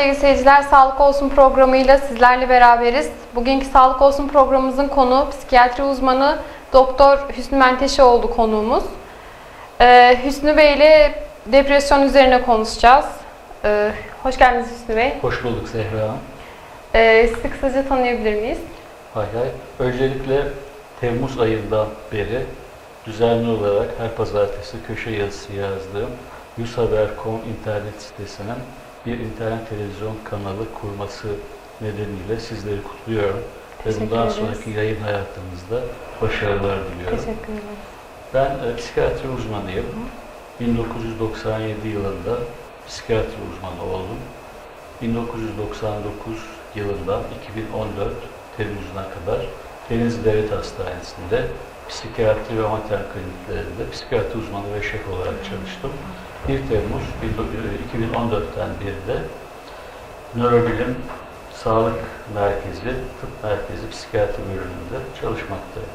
Sevgili seyirciler, Sağlık Olsun programıyla sizlerle beraberiz. Bugünkü Sağlık Olsun programımızın konu psikiyatri uzmanı Doktor Hüsnü Menteşeoğlu konuğumuz. Ee, Hüsnü Bey ile depresyon üzerine konuşacağız. Ee, hoş geldiniz Hüsnü Bey. Hoş bulduk Zehra Hanım. Ee, sizi kısaca tanıyabilir miyiz? Hay hay. Öncelikle Temmuz ayından beri düzenli olarak her pazartesi köşe yazısı yazdığım Yushaber.com internet sitesinin bir internet televizyon kanalı kurması nedeniyle sizleri kutluyorum. Ve bundan ederiz. sonraki yayın hayatınızda başarılar diliyorum. Teşekkür ederim. Ben e, psikiyatri uzmanıyım. 1997 yılında psikiyatri uzmanı oldum. 1999 yılından 2014 Temmuz'una kadar Denizli Devlet Hastanesi'nde psikiyatri ve mater kliniklerinde psikiyatri uzmanı ve şef olarak çalıştım. 1 Temmuz 2014'ten beri de Nörobilim Sağlık Merkezi, Tıp Merkezi Psikiyatri bölümünde çalışmaktayım.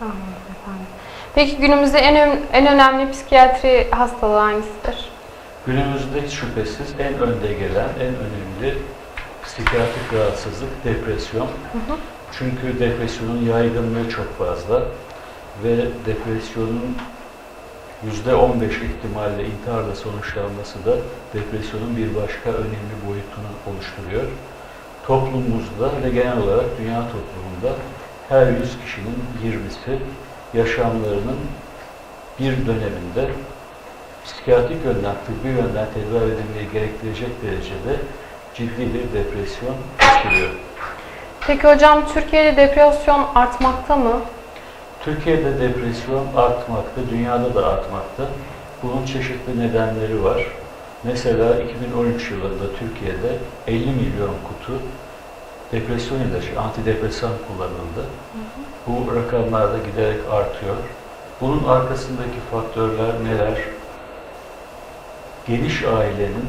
Anladım efendim. Peki günümüzde en, en önemli psikiyatri hastalığı hangisidir? Günümüzde hiç şüphesiz en önde gelen, en önemli psikiyatrik rahatsızlık depresyon. Çünkü depresyonun yaygınlığı çok fazla ve depresyonun %15 ihtimalle intiharla sonuçlanması da depresyonun bir başka önemli boyutunu oluşturuyor. Toplumumuzda ve genel olarak dünya toplumunda her 100 kişinin 20'si yaşamlarının bir döneminde psikiyatrik yönden, tıbbi yönden tedavi edilmeyi gerektirecek derecede ciddi bir depresyon geçiriyor. Peki hocam Türkiye'de depresyon artmakta mı? Türkiye'de depresyon artmakta, dünyada da artmakta. Bunun çeşitli nedenleri var. Mesela 2013 yılında Türkiye'de 50 milyon kutu depresyon ilacı, antidepresan kullanıldı. Bu rakamlar da giderek artıyor. Bunun arkasındaki faktörler neler? Geniş ailenin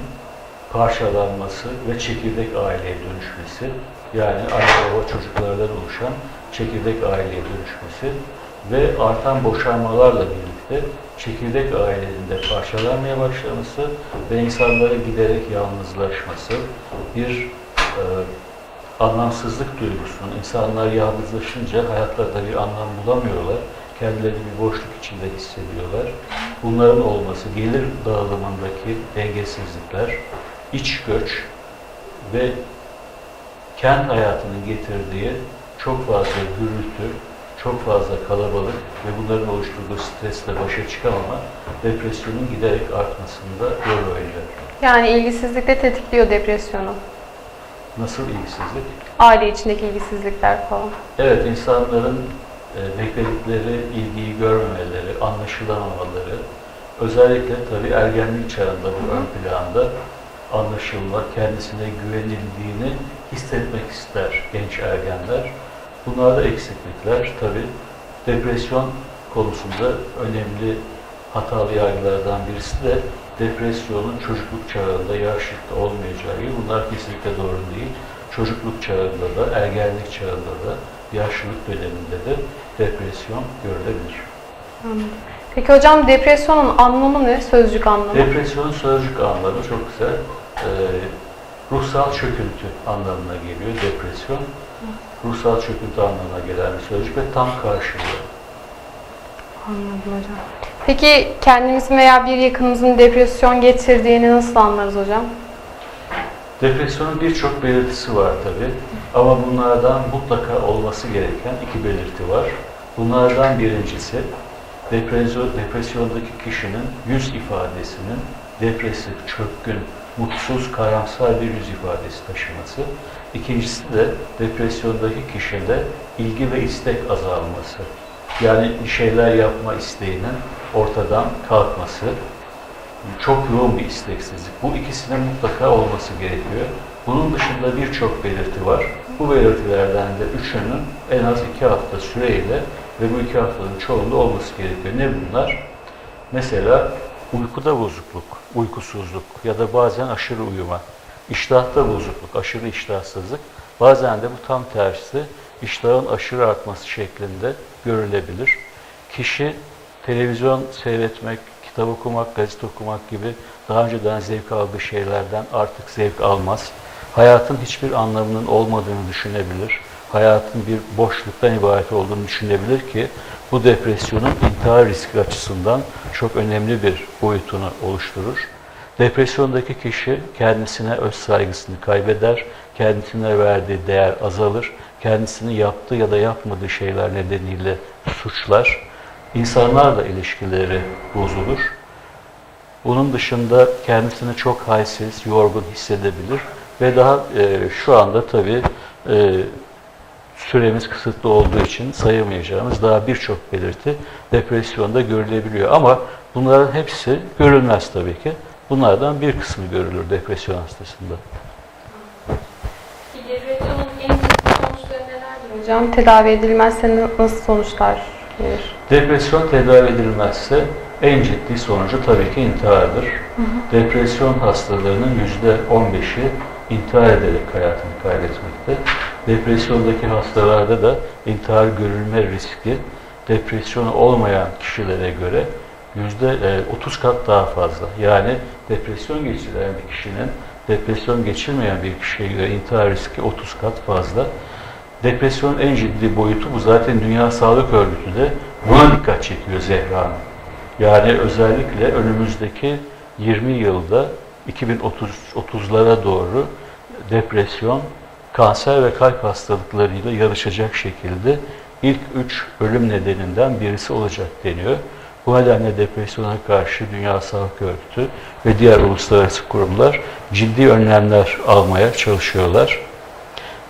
parçalanması ve çekirdek aileye dönüşmesi, yani anne baba çocuklardan oluşan çekirdek aileye dönüşmesi ve artan boşanmalarla birlikte çekirdek ailenin de parçalanmaya başlaması ve insanların giderek yalnızlaşması, bir e, anlamsızlık duygusunun, insanlar yalnızlaşınca hayatlarında bir anlam bulamıyorlar, kendilerini bir boşluk içinde hissediyorlar. Bunların olması, gelir dağılımındaki dengesizlikler, iç göç ve kent hayatının getirdiği çok fazla gürültü, çok fazla kalabalık ve bunların oluşturduğu stresle başa çıkamama depresyonun giderek artmasında rol oynuyor. Yani ilgisizlik de tetikliyor depresyonu. Nasıl ilgisizlik? Aile içindeki ilgisizlikler falan. Evet, insanların e, bekledikleri ilgiyi görmemeleri, anlaşılamamaları, özellikle tabii ergenlik çağında bu ön planda anlaşılma, kendisine güvenildiğini hissetmek ister genç ergenler. Bunlarda eksiklikler tabii depresyon konusunda önemli hatalı yargılardan birisi de depresyonun çocukluk çağında, yaşlılıkta olmayacağı gibi bunlar kesinlikle doğru değil. Çocukluk çağında da, ergenlik çağında da, yaşlılık döneminde de depresyon görülebilir. Peki hocam depresyonun anlamı ne? Sözcük anlamı. Depresyonun sözcük anlamı çok güzel. Ee, ruhsal çöküntü anlamına geliyor depresyon. Ruhsal çöküntü anlamına gelen bir sözcük ve tam karşılığı. Anladım hocam. Peki kendimizin veya bir yakınımızın depresyon geçirdiğini nasıl anlarız hocam? Depresyonun birçok belirtisi var tabi. Ama bunlardan mutlaka olması gereken iki belirti var. Bunlardan birincisi depresyon, depresyondaki kişinin yüz ifadesinin depresif, çökkün, mutsuz, karamsar bir yüz ifadesi taşıması. İkincisi de depresyondaki kişide ilgi ve istek azalması. Yani şeyler yapma isteğinin ortadan kalkması, çok yoğun bir isteksizlik. Bu ikisinin mutlaka olması gerekiyor. Bunun dışında birçok belirti var. Bu belirtilerden de üçünün en az iki hafta süreyle ve bu iki haftanın çoğunda olması gerekiyor. Ne bunlar? Mesela uykuda bozukluk, uykusuzluk ya da bazen aşırı uyuma, iştahta bozukluk, aşırı iştahsızlık, bazen de bu tam tersi iştahın aşırı artması şeklinde görülebilir. Kişi televizyon seyretmek, kitap okumak, gazete okumak gibi daha önceden zevk aldığı şeylerden artık zevk almaz. Hayatın hiçbir anlamının olmadığını düşünebilir. Hayatın bir boşluktan ibaret olduğunu düşünebilir ki bu depresyonun intihar riski açısından çok önemli bir boyutunu oluşturur. Depresyondaki kişi kendisine öz saygısını kaybeder, kendisine verdiği değer azalır, kendisini yaptığı ya da yapmadığı şeyler nedeniyle suçlar, insanlarla ilişkileri bozulur. Bunun dışında kendisini çok halsiz, yorgun hissedebilir ve daha e, şu anda tabii e, süremiz kısıtlı olduğu için sayamayacağımız daha birçok belirti depresyonda görülebiliyor. Ama bunların hepsi görülmez tabii ki. Bunlardan bir kısmı görülür depresyon hastasında. Depresyonun en ciddi sonuçları nelerdir hocam? Tedavi edilmezse nasıl sonuçlar gelir? Depresyon tedavi edilmezse en ciddi sonucu tabii ki intihardır. Depresyon hastalarının yüzde 15'i intihar ederek hayatını kaybetmekte. Depresyondaki hastalarda da intihar görülme riski depresyonu olmayan kişilere göre yüzde 30 kat daha fazla. Yani depresyon geçiren bir kişinin depresyon geçirmeyen bir kişiye göre intihar riski 30 kat fazla. Depresyonun en ciddi boyutu bu. Zaten Dünya Sağlık Örgütü de buna dikkat çekiyor Zehra Hanım. Yani özellikle önümüzdeki 20 yılda 2030'lara doğru depresyon, kanser ve kalp hastalıklarıyla yarışacak şekilde ilk üç ölüm nedeninden birisi olacak deniyor. Bu nedenle depresyona karşı Dünya Sağlık Örgütü ve diğer uluslararası kurumlar ciddi önlemler almaya çalışıyorlar.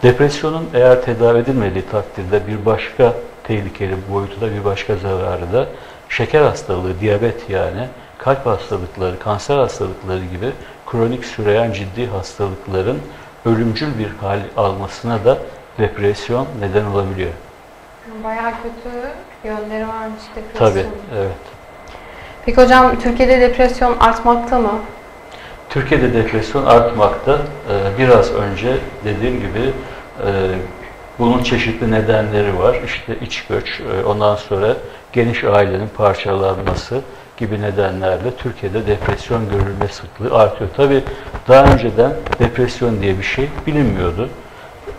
Depresyonun eğer tedavi edilmediği takdirde bir başka tehlikeli boyutu bir başka zararı da şeker hastalığı, diyabet yani kalp hastalıkları, kanser hastalıkları gibi kronik süreyen ciddi hastalıkların ölümcül bir hal almasına da depresyon neden olabiliyor. Bayağı kötü yönleri varmış depresyonun. Tabii, evet. Peki hocam Türkiye'de depresyon artmakta mı? Türkiye'de depresyon artmakta. Ee, Biraz önce dediğim gibi e, bunun çeşitli nedenleri var. İşte iç göç, e, ondan sonra geniş ailenin parçalanması gibi nedenlerle Türkiye'de depresyon görülme sıklığı artıyor. Tabii daha önceden depresyon diye bir şey bilinmiyordu.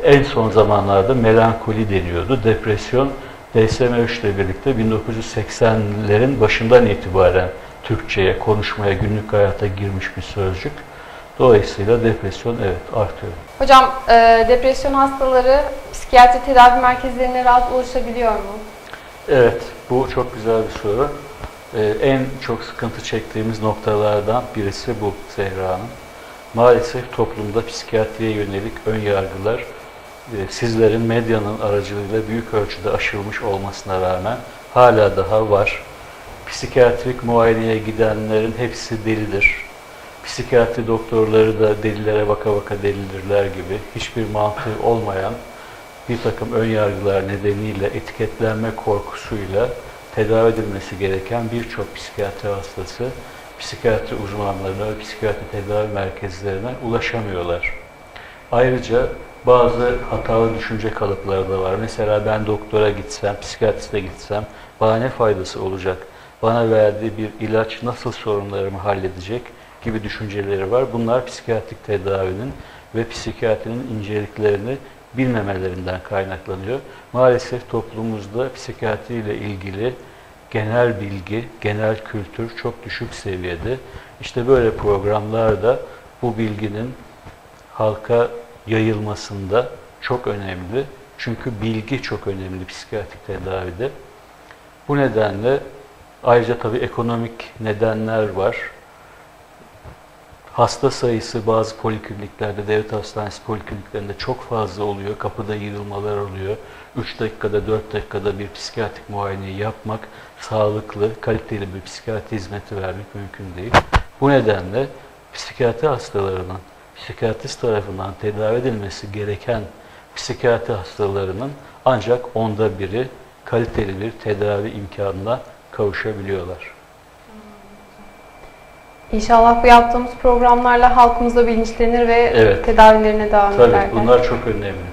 En son zamanlarda melankoli deniyordu. Depresyon DSM-3 ile birlikte 1980'lerin başından itibaren Türkçe'ye, konuşmaya, günlük hayata girmiş bir sözcük. Dolayısıyla depresyon evet artıyor. Hocam e, depresyon hastaları psikiyatri tedavi merkezlerine rahat ulaşabiliyor mu? Evet, bu çok güzel bir soru. Ee, en çok sıkıntı çektiğimiz noktalardan birisi bu Zehra Hanım. Maalesef toplumda psikiyatriye yönelik ön yargılar e, sizlerin medyanın aracılığıyla büyük ölçüde aşılmış olmasına rağmen hala daha var. Psikiyatrik muayeneye gidenlerin hepsi delidir. Psikiyatri doktorları da delilere baka baka delidirler gibi hiçbir mantığı olmayan bir takım ön yargılar nedeniyle etiketlenme korkusuyla tedavi edilmesi gereken birçok psikiyatri hastası psikiyatri uzmanlarına ve psikiyatri tedavi merkezlerine ulaşamıyorlar. Ayrıca bazı hatalı düşünce kalıpları da var. Mesela ben doktora gitsem, psikiyatriste gitsem bana ne faydası olacak? Bana verdiği bir ilaç nasıl sorunlarımı halledecek gibi düşünceleri var. Bunlar psikiyatrik tedavinin ve psikiyatrinin inceliklerini bilmemelerinden kaynaklanıyor. Maalesef toplumumuzda psikiyatri ile ilgili genel bilgi, genel kültür çok düşük seviyede. İşte böyle programlarda bu bilginin halka yayılmasında çok önemli. Çünkü bilgi çok önemli psikiyatrik tedavide. Bu nedenle ayrıca tabii ekonomik nedenler var. Hasta sayısı bazı polikliniklerde, devlet hastanesi polikliniklerinde çok fazla oluyor. Kapıda yığılmalar oluyor. 3 dakikada, 4 dakikada bir psikiyatrik muayeneyi yapmak sağlıklı, kaliteli bir psikiyatri hizmeti vermek mümkün değil. Bu nedenle psikiyatri hastalarının psikiyatrist tarafından tedavi edilmesi gereken psikiyatri hastalarının ancak onda biri kaliteli bir tedavi imkanına kavuşabiliyorlar. İnşallah bu yaptığımız programlarla halkımız da bilinçlenir ve Evet. tedavilerine devam Tabii ederler. bunlar çok önemli.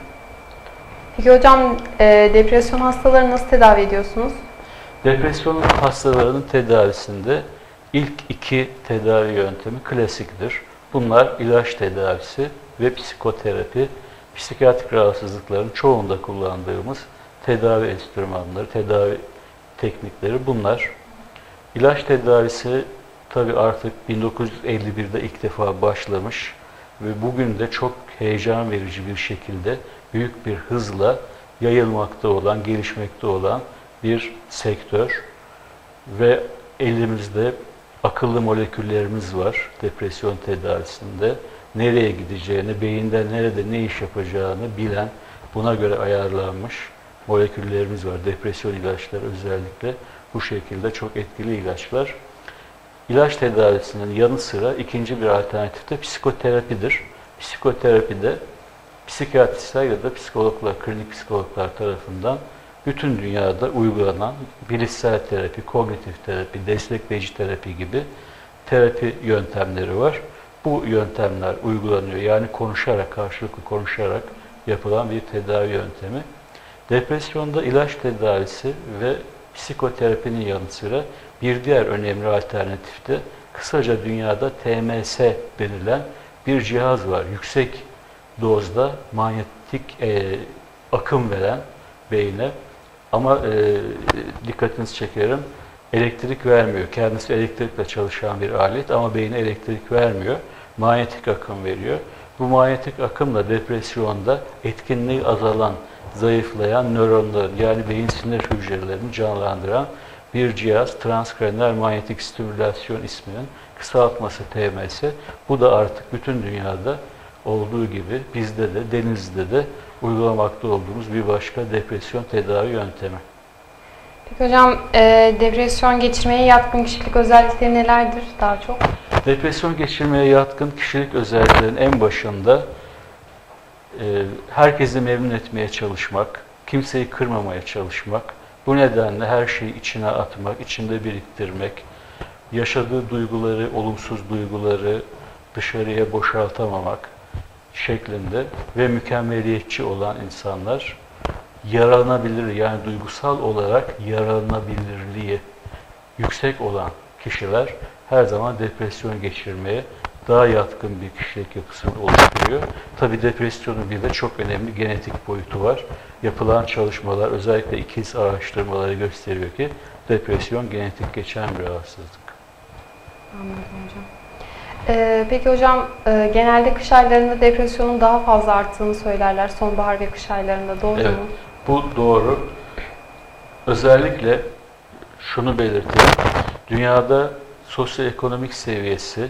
Peki hocam e, depresyon hastaları nasıl tedavi ediyorsunuz? Depresyon hastalarının tedavisinde İlk iki tedavi yöntemi klasiktir. Bunlar ilaç tedavisi ve psikoterapi, psikiyatrik rahatsızlıkların çoğunda kullandığımız tedavi enstrümanları, tedavi teknikleri bunlar. İlaç tedavisi tabi artık 1951'de ilk defa başlamış ve bugün de çok heyecan verici bir şekilde büyük bir hızla yayılmakta olan, gelişmekte olan bir sektör ve elimizde akıllı moleküllerimiz var depresyon tedavisinde. Nereye gideceğini, beyinde nerede ne iş yapacağını bilen, buna göre ayarlanmış moleküllerimiz var. Depresyon ilaçları özellikle bu şekilde çok etkili ilaçlar. İlaç tedavisinin yanı sıra ikinci bir alternatif de psikoterapidir. Psikoterapide psikiyatristler ya da psikologlar, klinik psikologlar tarafından bütün dünyada uygulanan bilişsel terapi, kognitif terapi, destekleyici terapi gibi terapi yöntemleri var. Bu yöntemler uygulanıyor. Yani konuşarak, karşılıklı konuşarak yapılan bir tedavi yöntemi. Depresyonda ilaç tedavisi ve psikoterapinin yanı sıra bir diğer önemli alternatif de kısaca dünyada TMS denilen bir cihaz var. Yüksek dozda manyetik e, akım veren beyne ama e, dikkatinizi çekerim elektrik vermiyor. Kendisi elektrikle çalışan bir alet ama beyine elektrik vermiyor. Manyetik akım veriyor. Bu manyetik akımla depresyonda etkinliği azalan, zayıflayan nöronların yani beyin sinir hücrelerini canlandıran bir cihaz transkraniyal manyetik stimülasyon isminin kısaltması TMS. Bu da artık bütün dünyada olduğu gibi bizde de denizde de uygulamakta olduğumuz bir başka depresyon tedavi yöntemi. Peki hocam e, depresyon geçirmeye yatkın kişilik özellikleri nelerdir daha çok? Depresyon geçirmeye yatkın kişilik özelliklerinin en başında e, herkesi memnun etmeye çalışmak, kimseyi kırmamaya çalışmak, bu nedenle her şeyi içine atmak, içinde biriktirmek, yaşadığı duyguları, olumsuz duyguları dışarıya boşaltamamak şeklinde ve mükemmeliyetçi olan insanlar yaranabilir yani duygusal olarak yaranabilirliği yüksek olan kişiler her zaman depresyon geçirmeye daha yatkın bir kişilik yapısını oluşturuyor. Tabi depresyonun bir de çok önemli genetik boyutu var. Yapılan çalışmalar özellikle ikiz araştırmaları gösteriyor ki depresyon genetik geçen bir rahatsızlık. Anladım hocam. E, peki hocam e, genelde kış aylarında depresyonun daha fazla arttığını söylerler. Sonbahar ve kış aylarında doğru Evet. mu? Bu doğru. Özellikle şunu belirteyim. Dünyada sosyoekonomik seviyesi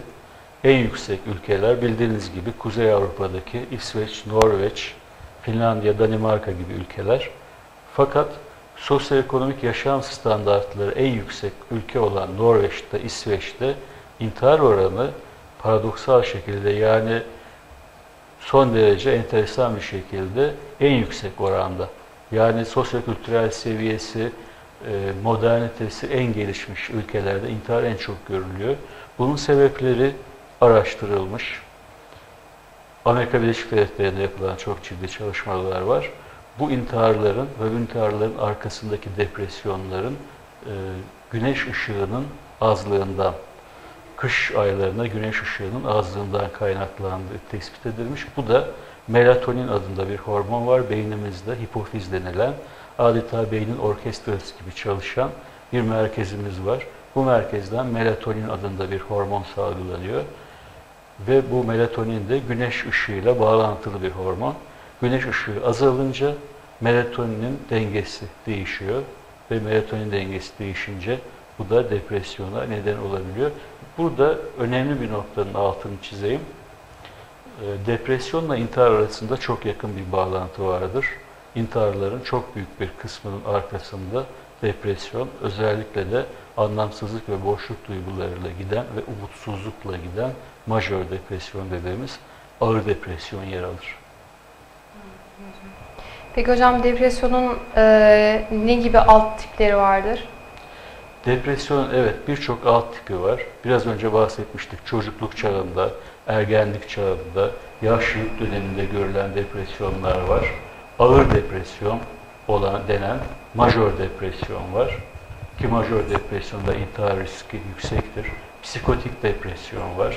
en yüksek ülkeler bildiğiniz gibi Kuzey Avrupa'daki İsveç, Norveç, Finlandiya, Danimarka gibi ülkeler. Fakat sosyoekonomik yaşam standartları en yüksek ülke olan Norveç'te, İsveç'te intihar oranı paradoksal şekilde yani son derece enteresan bir şekilde en yüksek oranda. Yani sosyokültürel seviyesi, e, modernitesi en gelişmiş ülkelerde intihar en çok görülüyor. Bunun sebepleri araştırılmış. Amerika Birleşik Devletleri'nde yapılan çok ciddi çalışmalar var. Bu intiharların ve intiharların arkasındaki depresyonların e, güneş ışığının azlığından, kış aylarında güneş ışığının azlığından kaynaklandığı tespit edilmiş. Bu da melatonin adında bir hormon var beynimizde, hipofiz denilen adeta beynin orkestrası gibi çalışan bir merkezimiz var. Bu merkezden melatonin adında bir hormon salgılanıyor. Ve bu melatonin de güneş ışığıyla bağlantılı bir hormon. Güneş ışığı azalınca melatoninin dengesi değişiyor ve melatonin dengesi değişince bu da depresyona neden olabiliyor. Burada önemli bir noktanın altını çizeyim. E, Depresyonla intihar arasında çok yakın bir bağlantı vardır. İntiharların çok büyük bir kısmının arkasında depresyon, özellikle de anlamsızlık ve boşluk duygularıyla giden ve umutsuzlukla giden majör depresyon dediğimiz ağır depresyon yer alır. Peki hocam depresyonun e, ne gibi alt tipleri vardır? Depresyon evet birçok alt tipi var. Biraz önce bahsetmiştik çocukluk çağında, ergenlik çağında, yaşlılık döneminde görülen depresyonlar var. Ağır depresyon olan denen majör depresyon var. Ki majör depresyonda intihar riski yüksektir. psikotik depresyon var,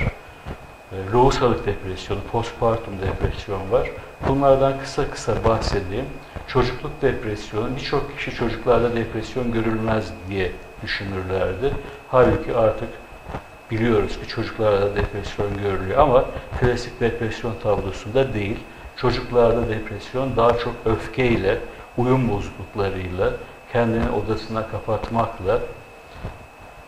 e, lohusalık depresyonu, postpartum depresyon var. Bunlardan kısa kısa bahsedeyim. Çocukluk depresyonu, birçok kişi çocuklarda depresyon görülmez diye düşünürlerdi. Halbuki artık biliyoruz ki çocuklarda depresyon görülüyor ama klasik depresyon tablosunda değil. Çocuklarda depresyon daha çok öfkeyle, uyum bozukluklarıyla, kendini odasına kapatmakla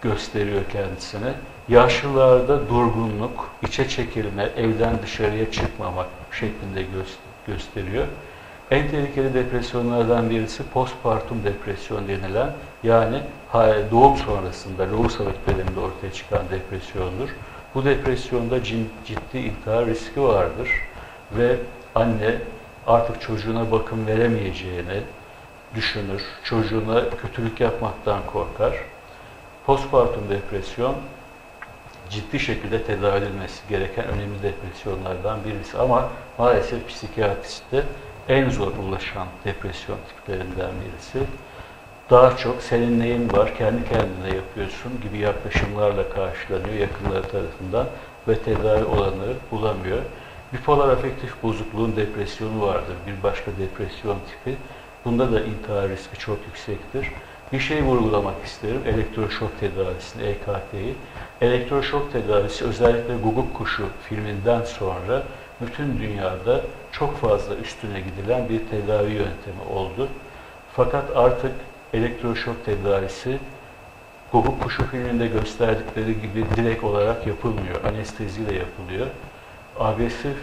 gösteriyor kendisini. Yaşlılarda durgunluk, içe çekilme, evden dışarıya çıkmamak şeklinde gö- gösteriyor. En tehlikeli depresyonlardan birisi postpartum depresyon denilen yani doğum sonrasında lohusalık döneminde ortaya çıkan depresyondur. Bu depresyonda ciddi intihar riski vardır ve anne artık çocuğuna bakım veremeyeceğini düşünür, çocuğuna kötülük yapmaktan korkar. Postpartum depresyon ciddi şekilde tedavi edilmesi gereken önemli depresyonlardan birisi ama maalesef psikiyatristte en zor ulaşan depresyon tiplerinden birisi. Daha çok senin neyin var, kendi kendine yapıyorsun gibi yaklaşımlarla karşılanıyor yakınları tarafından ve tedavi olanları bulamıyor. Bipolar afektif bozukluğun depresyonu vardır, bir başka depresyon tipi. Bunda da intihar riski çok yüksektir. Bir şey vurgulamak isterim, elektroşok tedavisini, EKT'yi. Elektroşok tedavisi özellikle Guguk Kuşu filminden sonra bütün dünyada çok fazla üstüne gidilen bir tedavi yöntemi oldu. Fakat artık elektroşok tedavisi Guguk Kuşu filminde gösterdikleri gibi direkt olarak yapılmıyor. Anesteziyle yapılıyor. Agresif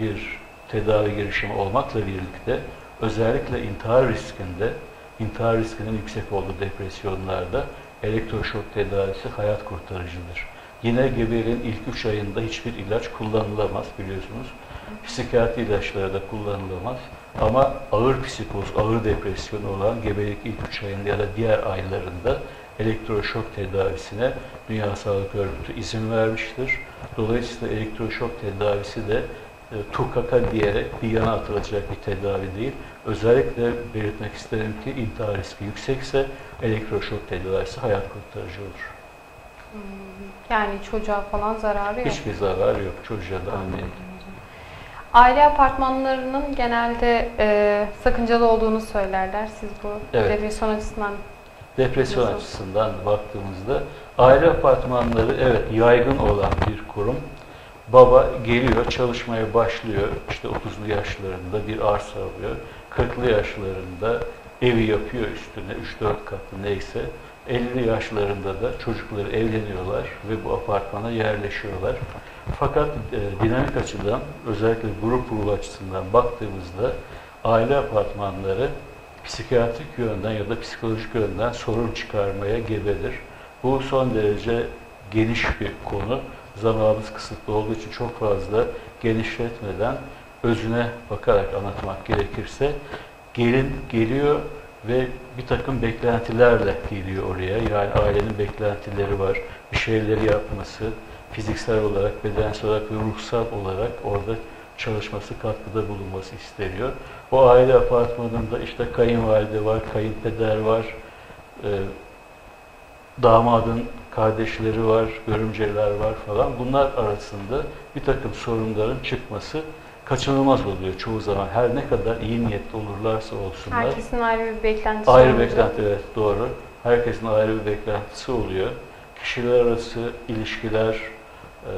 bir tedavi girişimi olmakla birlikte özellikle intihar riskinde, intihar riskinin yüksek olduğu depresyonlarda elektroşok tedavisi hayat kurtarıcıdır. Yine gebeliğin ilk 3 ayında hiçbir ilaç kullanılamaz biliyorsunuz. Psikiyatri ilaçları da kullanılamaz. Ama ağır psikoz, ağır depresyon olan gebelik ilk 3 ayında ya da diğer aylarında elektroşok tedavisine Dünya Sağlık Örgütü izin vermiştir. Dolayısıyla elektroşok tedavisi de e, tukaka diyerek bir yana atılacak bir tedavi değil. Özellikle belirtmek isterim ki intihar riski yüksekse elektroşok tedavisi hayat kurtarıcı olur. Yani çocuğa falan zararı yok. Hiçbir zarar yok çocuğa da anneye. Aile apartmanlarının genelde e, sakıncalı olduğunu söylerler. Siz bu Evet. depresyon açısından Depresyon Nasıl? açısından baktığımızda aile apartmanları evet yaygın olan bir kurum. Baba geliyor, çalışmaya başlıyor. İşte 30'lu yaşlarında bir arsa alıyor. 40'lı yaşlarında evi yapıyor üstüne 3-4 katlı neyse. 50 yaşlarında da çocukları evleniyorlar ve bu apartmana yerleşiyorlar. Fakat e, dinamik açıdan özellikle grup ruhu açısından baktığımızda aile apartmanları psikiyatrik yönden ya da psikolojik yönden sorun çıkarmaya gebedir. Bu son derece geniş bir konu. Zamanımız kısıtlı olduğu için çok fazla genişletmeden özüne bakarak anlatmak gerekirse gelin geliyor ve bir takım beklentilerle geliyor oraya. Yani ailenin beklentileri var. Bir şeyleri yapması, fiziksel olarak, bedensel olarak ve ruhsal olarak orada çalışması, katkıda bulunması isteniyor. O aile apartmanında işte kayınvalide var, kayınpeder var, e, damadın kardeşleri var, görümceler var falan. Bunlar arasında bir takım sorunların çıkması kaçınılmaz oluyor çoğu zaman. Her ne kadar iyi niyetli olurlarsa olsunlar. herkesin ayrı bir beklentisi Ayrı beklenti evet doğru. Herkesin ayrı bir beklentisi oluyor. Kişiler arası ilişkiler e,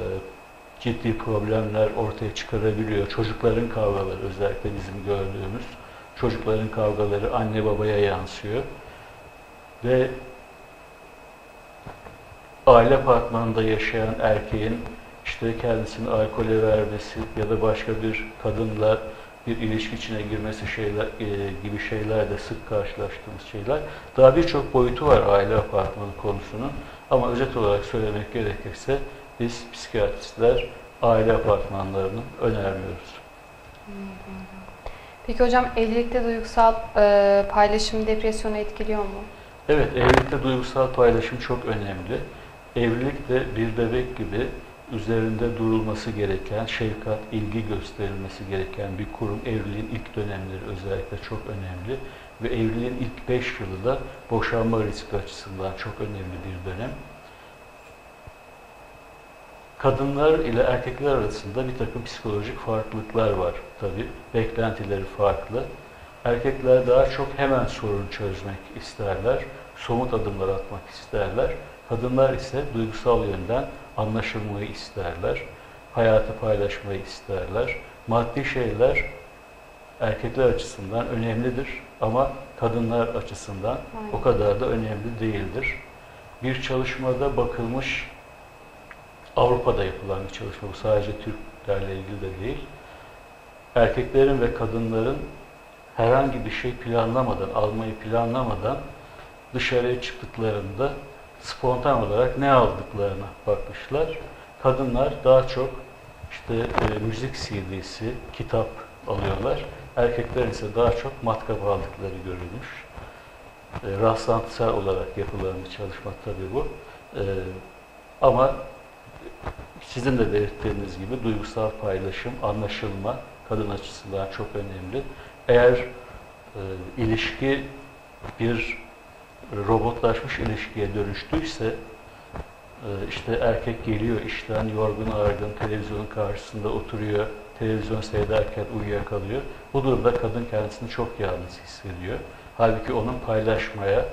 ciddi problemler ortaya çıkarabiliyor. Çocukların kavgaları özellikle bizim gördüğümüz çocukların kavgaları anne babaya yansıyor. Ve aile apartmanında yaşayan erkeğin işte kendisini alkole vermesi ya da başka bir kadınla bir ilişki içine girmesi şeyler e, gibi şeyler de sık karşılaştığımız şeyler. Daha birçok boyutu var aile apartmanı konusunun. Ama özet olarak söylemek gerekirse biz psikiyatristler aile apartmanlarını önermiyoruz. Peki hocam evlilikte duygusal e, paylaşım depresyonu etkiliyor mu? Evet, evlilikte duygusal paylaşım çok önemli. Evlilik de bir bebek gibi üzerinde durulması gereken, şefkat, ilgi gösterilmesi gereken bir kurum. Evliliğin ilk dönemleri özellikle çok önemli. Ve evliliğin ilk 5 yılı da boşanma riski açısından çok önemli bir dönem. Kadınlar ile erkekler arasında bir takım psikolojik farklılıklar var tabi. Beklentileri farklı. Erkekler daha çok hemen sorun çözmek isterler, somut adımlar atmak isterler. Kadınlar ise duygusal yönden anlaşılmayı isterler, hayatı paylaşmayı isterler. Maddi şeyler erkekler açısından önemlidir ama kadınlar açısından Aynen. o kadar da önemli değildir. Bir çalışmada bakılmış, Avrupa'da yapılan bir çalışma, bu sadece Türklerle ilgili de değil. Erkeklerin ve kadınların herhangi bir şey planlamadan, almayı planlamadan dışarıya çıktıklarında spontan olarak ne aldıklarına bakmışlar. Kadınlar daha çok işte e, müzik CD'si, kitap alıyorlar. Erkekler ise daha çok matkap aldıkları görülmüş. E, rastlantısal olarak yapılan bir çalışma tabii bu. E, ama sizin de belirttiğiniz gibi duygusal paylaşım, anlaşılma kadın açısından çok önemli. Eğer e, ilişki bir robotlaşmış ilişkiye dönüştüyse e, işte erkek geliyor işten yorgun argın televizyonun karşısında oturuyor televizyon seyrederken uyuyakalıyor. Bu durumda kadın kendisini çok yalnız hissediyor. Halbuki onun paylaşmaya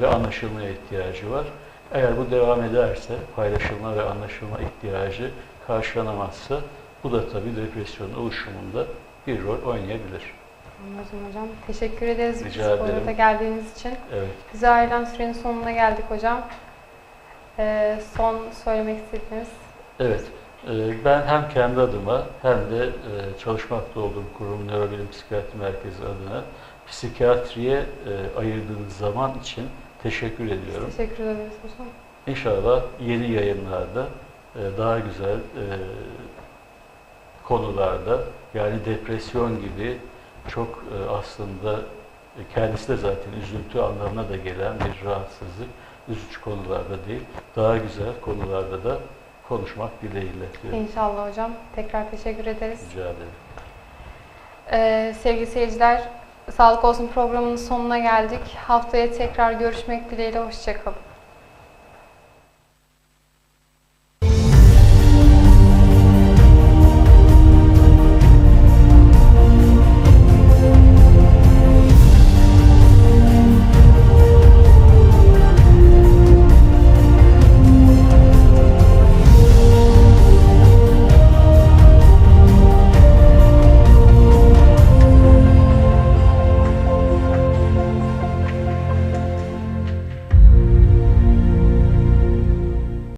ve anlaşılmaya ihtiyacı var. Eğer bu devam ederse paylaşılma ve anlaşılma ihtiyacı karşılanamazsa bu da tabii depresyonun oluşumunda bir rol oynayabilir. Anladım hocam. Teşekkür ederiz Rica psikolojide ederim. geldiğiniz için. Evet. Bize ayrılan sürenin sonuna geldik hocam. Ee, son söylemek istediğiniz Evet. e, Ben hem kendi adıma hem de e, çalışmakta olduğum kurum Nörobilim Psikiyatri Merkezi adına psikiyatriye e, ayırdığınız zaman için teşekkür ediyorum. teşekkür ederiz hocam. İnşallah yeni yayınlarda e, daha güzel e, konularda yani depresyon gibi çok e, aslında kendisi de zaten üzüntü anlamına da gelen bir rahatsızlık üzücü konularda değil daha güzel konularda da konuşmak dileğiyle diyorum. İnşallah hocam. Tekrar teşekkür ederiz. Rica ederim. Ee, sevgili seyirciler, Sağlık Olsun programının sonuna geldik. Haftaya tekrar görüşmek dileğiyle. Hoşçakalın.